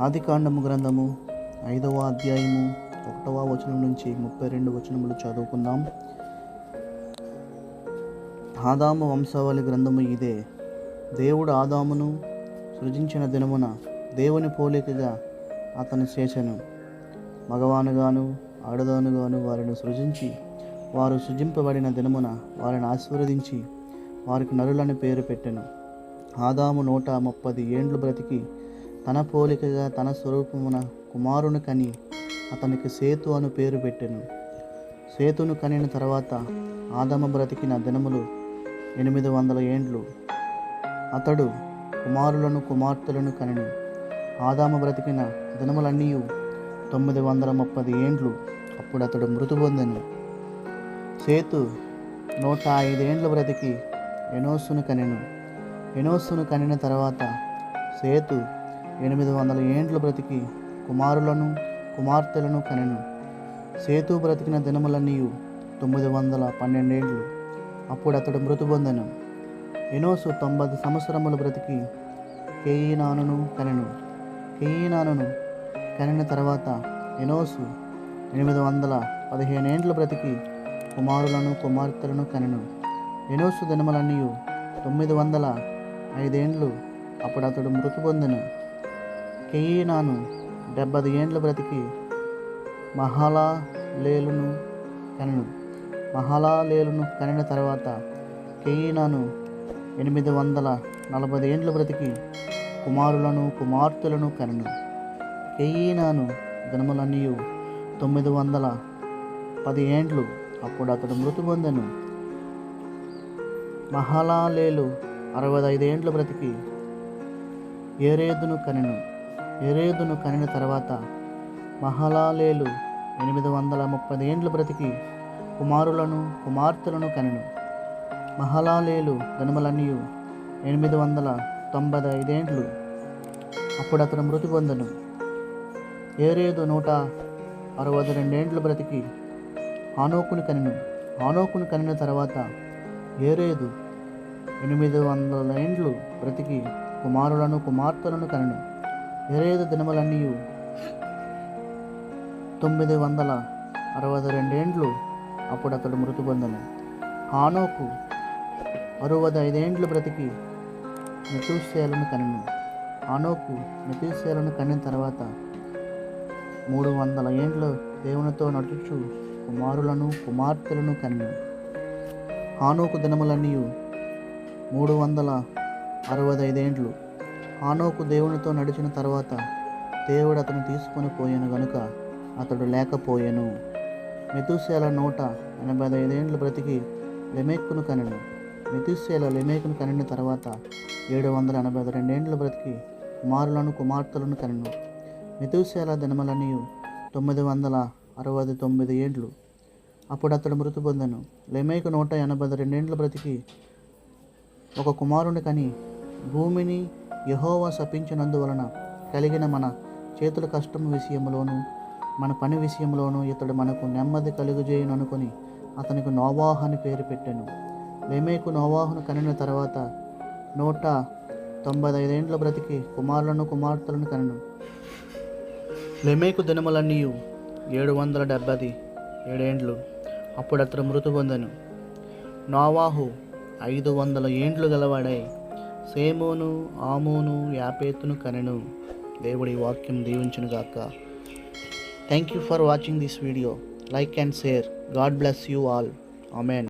ఆదికాండము గ్రంథము ఐదవ అధ్యాయము ఒకటవ వచనం నుంచి ముప్పై రెండు వచనములు చదువుకుందాం. ఆదాము వంశావళి గ్రంథము ఇదే. దేవుడు ఆదామును సృజించిన దినమున దేవుని పోలికగా అతను చేసెను మగవానుగాను ఆడదానుగాను వారిని సృజించి వారు సృజింపబడిన దినమున వారిని ఆశీర్వదించి వారికి నరులని పేరు పెట్టెను. ఆదాము నూట ముప్పది ఏండ్లు బ్రతికి తన పోలికగా తన స్వరూపమున కుమారుని కని అతనికి సేతు అను పేరు పెట్టెను. సేతును కనిన తర్వాత ఆదమ బ్రతికిన దినములు ఎనిమిది వందల ఏండ్లు. అతడు కుమారులను కుమార్తెలను కనెను. ఆదామ బ్రతికిన దినములన్నీ తొమ్మిది వందల ముప్పది ఏండ్లు. అప్పుడు అతడు మృతి పొందెను. సేతు నూట ఐదేండ్లు బ్రతికి ఎనోసును కనెను. ఎనోసును కనిన తర్వాత సేతు ఎనిమిది వందల ఏండ్లు బ్రతికి కుమారులను కుమార్తెలను కనెను. సేతు బ్రతికిన దినములన్నీయు తొమ్మిది వందల పన్నెండేండ్లు. అప్పుడు అతడు మృతి పొందెను. ఎనోసు తొంభై సంవత్సరములు బ్రతికి కేయినానును కనెను. కేయినానును కనిన తర్వాత ఎనోసు ఎనిమిది వందల పదిహేనేండ్లు బ్రతికి కుమారులను కుమార్తెలను కనెను. ఎనోసు దినములన్నీ తొమ్మిది వందల ఐదేండ్లు. అప్పుడు అతడు మృతి పొందెను. కెయీనాను డెబ్బది ఏండ్లు బ్రతికి మహాలా లేలును కనెను. మహాలా లేలును కనిన తర్వాత కెయీనాను ఎనిమిది వందల నలభై ఏండ్లు బ్రతికి కుమారులను కుమార్తెలను కనెను. కెయీనాను దినములన్నీ తొమ్మిది వందల పది ఏండ్లు అప్పుడు అతడు మృతి పొందెను. మహాలాలేలు అరవై ఐదేండ్లు బ్రతికి ఏరేదును కనెను. ఏరేదును కనిన తర్వాత మహాలాలేలు ఎనిమిది వందల ముప్పది ఏండ్లు బ్రతికి కుమారులను కుమార్తెలను కనెను. మహాలాలేలు దినములన్నీ ఎనిమిది వందల తొంభై ఐదేండ్లు. అప్పుడు అతను మృతి పొందను. ఏరేదు నూట అరవై రెండేండ్లు బ్రతికి ఆనోకుని కనెను. ఆనోకుని కనిన తర్వాత ఏరేదు ఎనిమిది వందల ఏండ్లు బ్రతికి కుమారులను కుమార్తెలను కనెను. ఏరేదు దినములన్నీ తొమ్మిది వందల అరవై రెండేండ్లు అప్పుడు అతడు మృతి పొందను హానోకు అరవై ఐదేండ్లు బ్రతికి మెతుశేలను కనిను హానోకు మెతుశేలను కనిన తర్వాత మూడు వందల ఏండ్లు దేవునితో నడుచు కుమారులను కుమార్తెలను కన్ను. హానోకు దినములన్నీ మూడు వందల అరవై ఐదేండ్లు. ఆనోకు దేవునితో నడిచిన తర్వాత దేవుడు అతను తీసుకొని పోయాను గనుక అతడు లేకపోయాను. మెతుసేల నూట ఎనభై ఐదేండ్లు బ్రతికి లెమేక్కును కనెను మెతుసేల లెమేకును కనిన తర్వాత ఏడు వందల ఎనభై రెండేండ్లు బ్రతికి కుమారులను కుమార్తెలను కనెను మెతుసేల దినములన్నీ తొమ్మిది వందల అరవై తొమ్మిది ఏండ్లు అప్పుడు అతడు మృతి పొందాను. లెమేకు నూట ఎనభై రెండేండ్లు బ్రతికి ఒక కుమారుని కని భూమిని యహోవా శపించినందువలన కలిగిన మన చేతుల కష్టం విషయంలోను మన పని విషయంలోనూ ఇతడు మనకు నెమ్మది కలుగుజేయననుకొని అతనికి నోవాహు అని పేరు పెట్టాను. లెమేకు నోవాహును కనిన తర్వాత నూట తొంభై ఐదేండ్ల బ్రతికి కుమారులను కుమార్తెలను కనను. లెమేకు దినములన్నీ ఏడు వందల డెబ్బది ఏడేండ్లు. అప్పుడు అతడు మృతి పొందను. నోవాహు ఐదు వందల ఏండ్లు గలవాడై సేమోను ఆమోను యాపేతును కనెను. దేవుడి వాక్యం దీవించును గాక. Thank you for watching this video like and share God bless you all amen